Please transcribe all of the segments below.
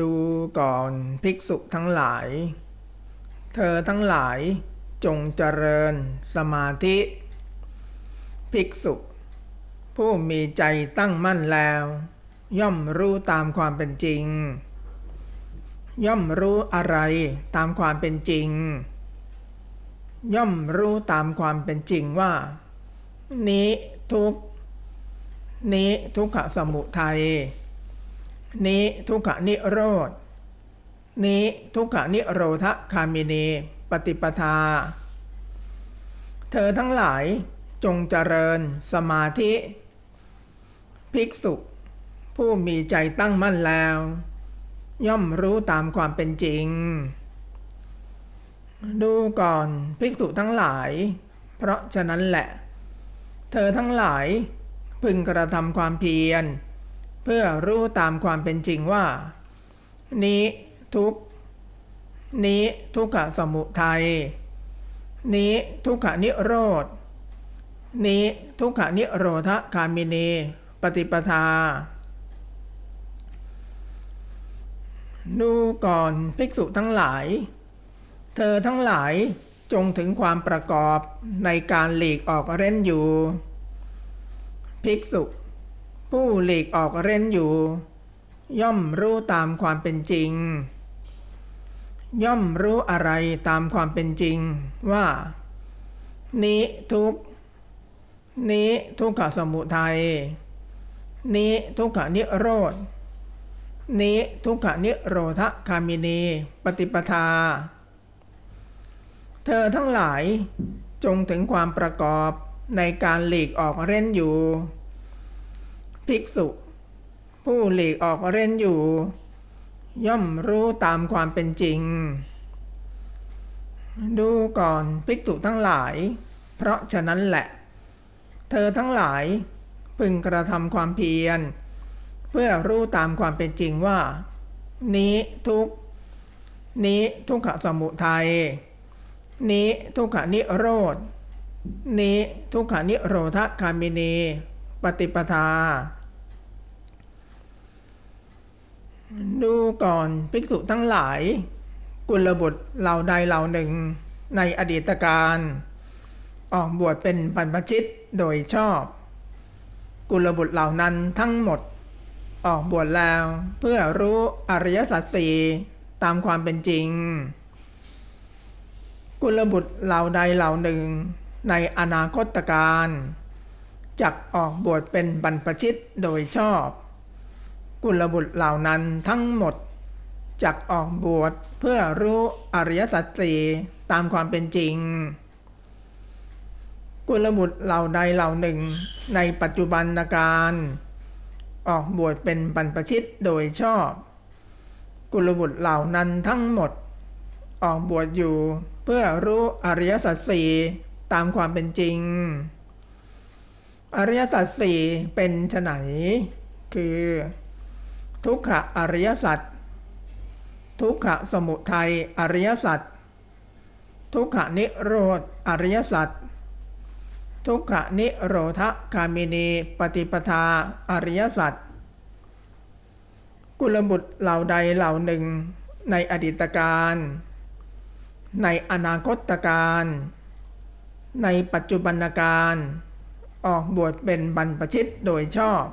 ดูก่อนภิกษุทั้งหลาย เธอทั้งหลายจงเจริญสมาธิ ภิกษุ ผู้มีใจตั้งมั่นแล้ว ย่อมรู้ตามความเป็นจริง ย่อมรู้อะไรตามความเป็นจริง ย่อมรู้ตามความเป็นจริงว่า นี้ทุกนี้ทุกขสมุทัย นี้ทุกขนิโรธนี้ทุกขนิโรธคามินีปฏิปทา เธอทั้งหลายจงเจริญสมาธิ ภิกษุ ผู้มีใจตั้งมั่นแล้ว ย่อมรู้ตามความเป็นจริง ดูก่อนภิกษุทั้งหลาย เพราะฉะนั้นแหละ เธอทั้งหลายพึงกระทำความเพียร เพื่อรู้ตามความเป็นจริงว่า นี้ทุกนี้ทุกขสมุทัยนี้ทุกขนิโรธนี้ทุกขนิโรธคามินีปฏิปทาดูก่อนภิกษุทั้งหลาย เธอทั้งหลายจงถึงความประกอบในการหลีกออกเร้นอยู่ ภิกษุ ผู้หลีกออกเร้นอยู่ ย่อมรู้ตามความเป็นจริง ย่อมรู้อะไรตามความเป็นจริงว่า นี้ทุกนี้ทุกขสมุทัยนี้ทุกขนิโรธนี้ทุกขนิโรธคามินีปฏิปทา เธอทั้งหลายจงถึงความประกอบในการหลีกออกเร้นอยู่ ภิกษุ ผู้หลีกออกเร้นอยู่ ย่อมรู้ตามความเป็นจริง ดูก่อนภิกษุทั้งหลาย เพราะฉะนั้นแหละ เธอทั้งหลายพึงกระทำความเพียร เพื่อรู้ตามความเป็นจริงว่า นี้ทุกนี้ทุกขสมุทัยนี้ทุกขนิโรธนี้ทุกขนิโรธคามินีปฏิปทา ดูก่อนภิกษุทั้งหลาย กุลบุตรเหล่าใดเหล่าหนึ่งในอดีตการ ออกบวชเป็นบรรพชิตโดยชอบ กุลบุตรเหล่านั้นทั้งหมด ออกบวชแล้วเพื่อรู้อริยสัจสี่ตามความเป็นจริง กุลบุตรเหล่าใดเหล่าหนึ่งในอนาคตการจักออกบวชเป็นบรรพชิตโดยชอบ กุลบุตรเหล่านั้นทั้งหมดจักออกบวชเพื่อรู้อริยสัจสี่ตามความเป็นจริง กุลบุตรเหล่าใดเหล่าหนึ่ง ในปัจจุบันการ ออกบวชเป็นบรรพชิตโดยชอบ กุลบุตรเหล่านั้นทั้งหมด ออกบวชอยู่เพื่อรู้อริยสัจสี่ตามความเป็นจริง อริยสัจสี่เป็นไฉนคือ ทุกขะอริยสัจทุกขะสมุทัยอริยสัจทุกขะนิโรธอริยสัจทุกขะนิโรธคามินีปฏิปทาอริยสัจกุลบุตรเหล่าใดเหล่าหนึ่ง ในอดีตการ ในอนาคตการ ในปัจจุบันการ ออกบวชเป็นบรรพชิตโดยชอบ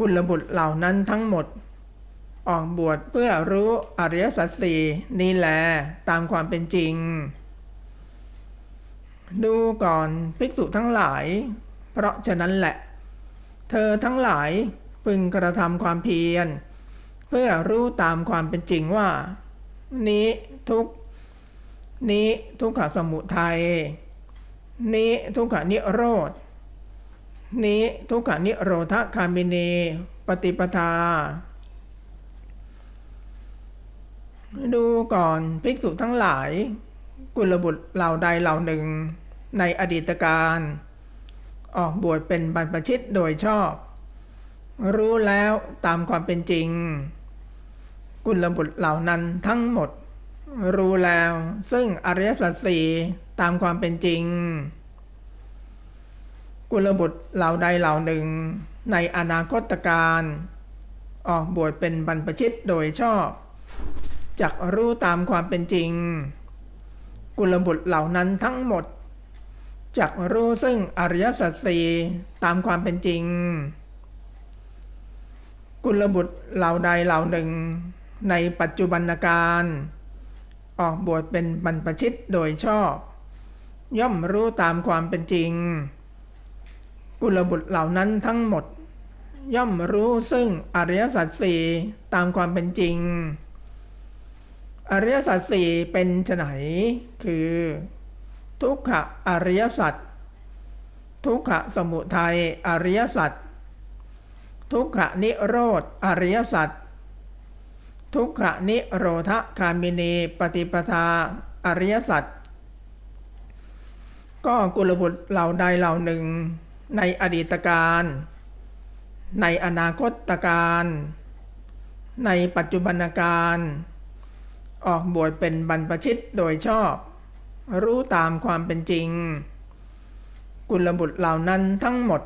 กุลบุตรเหล่านั้นทั้งหมด ออกบวชเพื่อรู้อริยสัจสี่นี่แหละตามความเป็นจริง ดูก่อนภิกษุทั้งหลาย เพราะฉะนั้นแหละ เธอทั้งหลายพึงกระทำความเพียร เพื่อรู้ตามความเป็นจริงว่า นี้ทุกนี้ทุกขสมุทัยนี้ทุกขนิโรธ นี้ทุกขนิโรธคามินีปฏิปทา ดูก่อนภิกษุทั้งหลาย กุลบุตรเหล่าใดเหล่าหนึ่ง ในอดีตการ ออกบวชเป็นบรรพชิตโดยชอบ รู้แล้วตามความเป็นจริง กุลบุตรเหล่านั้นทั้งหมด รู้แล้วซึ่งอริยสัจสี่ตามความเป็นจริง กุลบุตรเหล่าใดเหล่าหนึ่ง ในอนาคตการออกบวชเป็นบรรพชิตโดยชอบจักรู้ตามความเป็นจริง กุลบุตรเหล่านั้นทั้งหมดจักรู้ซึ่งอริยสัจสี่ตามความเป็นจริง กุลบุตรเหล่าใดเหล่าหนึ่ง ในปัจจุบันการออกบวชเป็นบรรพชิตโดยชอบ ย่อมรู้ตามความเป็นจริง กุลบุตรเหล่านั้นทั้งหมด ย่อมรู้ซึ่งอริยสัจสี่ตามความเป็นจริง อริยสัจสี่เป็นไฉนคือ ทุกขะอริยสัจทุกขะสมุทัยอริยสัจทุกขะนิโรธอริยสัจทุกขะนิโรธคามินีปฏิปทาอริยสัจก็กุลบุตรเหล่าใดเหล่าหนึ่ง ในอดีตการ ในอนาคตการ ในปัจจุบันการ ออกบวชเป็นบรรพชิตโดยชอบ รู้ตามความเป็นจริง กุลบุตรเหล่านั้นทั้งหมด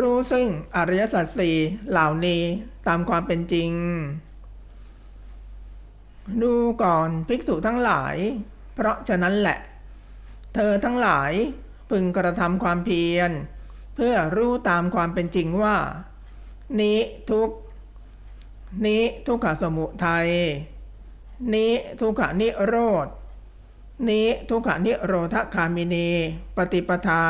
รู้ซึ่งอริยสัจสี่เหล่านี้ตามความเป็นจริง ดูก่อนภิกษุทั้งหลาย เพราะฉะนั้นแหละ เธอทั้งหลายพึงกระทำความเพียร เพื่อรู้ตามความเป็นจริงว่า นี้ทุกนี้ทุกขสมุทัยนี้ทุกขนิโรธนี้ทุกขนิโรธคามินี ปฏิปทา